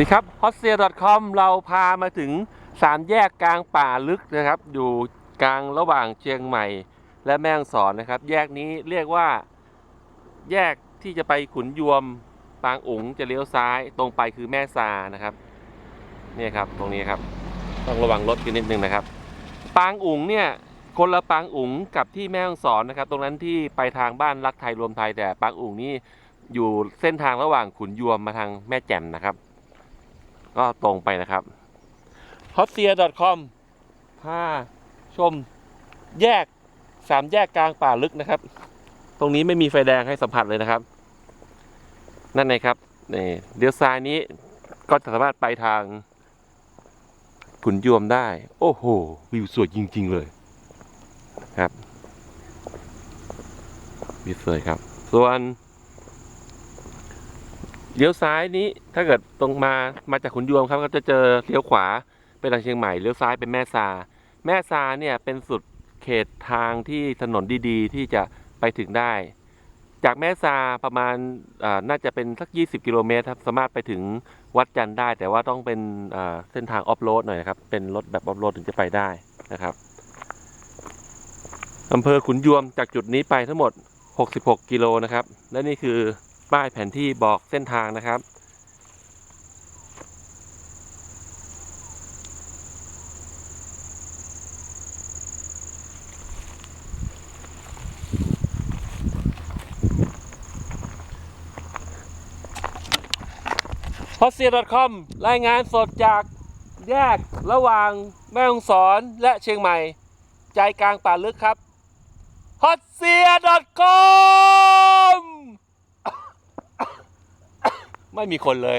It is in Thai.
นี่ครับ h o t s e a c o m เราพามาถึงสามแยกกลางป่าลึกนะครับ อยู่กลางระหว่างเชียงใหม่ และแม่ฮ่องสอนนะครับ แยกนี้เรียกว่าแยกที่จะไปขุนยวมปางอุ๋งจะเลี้ยวซ้าย ตรงไปคือแม่ซานะครับนี่ครับตรงนี้ครับ ต้องระวังรถกันนิดนึงนะครับ ปางอุ๋งเนี่ยคนละปางอุ๋งกับที่แม่ฮ่องสอนนะครับ ตรงนั้นที่ไปทางบ้านรักไทยรวมไทยแต่ปางอุ๋งนี่อยู่เส้นทางระหว่างขุนยวมมาทางแม่แจ่มนะครับ ก็ตรงไปนะครับ h o t s e a c o m พาชมแยกสามแยกกลางป่าลึกนะครับ ตรงนี้ไม่มีไฟแดงให้สัมผัสเลยนะครับ นั่นไงครับนี่เลี้ยวซ้ายนี้ก็จะสามารถไปทางขุนยวมได้ โอ้โห วิวสวยจริง ๆ เลยครับวิวสวยครับ ส่วน เลี้ยวซ้ายนี้ถ้าเกิดตรงมามาจากขุนยวมครับก็จะเจอเลี้ยวขวาไปทางเชียงใหม่เลี้ยวซ้ายเป็นแม่ซา แม่ซาเนี่ยเป็นสุดเขตทางที่ถนนดีๆ ที่จะไปถึงได้ จากแม่ซาประมาณน่าจะเป็นสัก 20 กิโลเมตรครับสามารถไปถึงวัดจันได้ แต่ว่าต้องเป็นเส้นทางออฟโรดหน่อยนะครับเป็นรถแบบออฟโรดถึงจะไปได้นะครับอำเภอขุนยวมจากจุดนี้ไปทั้งหมด 66 กิโลนะครับ และนี่คือ ป้ายแผนที่บอกเส้นทางนะครับ h o t s e a c o m รายงานสดจากแยกระหว่างแม่ฮ่องสอนและเชียงใหม่ ใจกลางป่าลึกครับ h o t s e a c o m ไม่มีคนเลย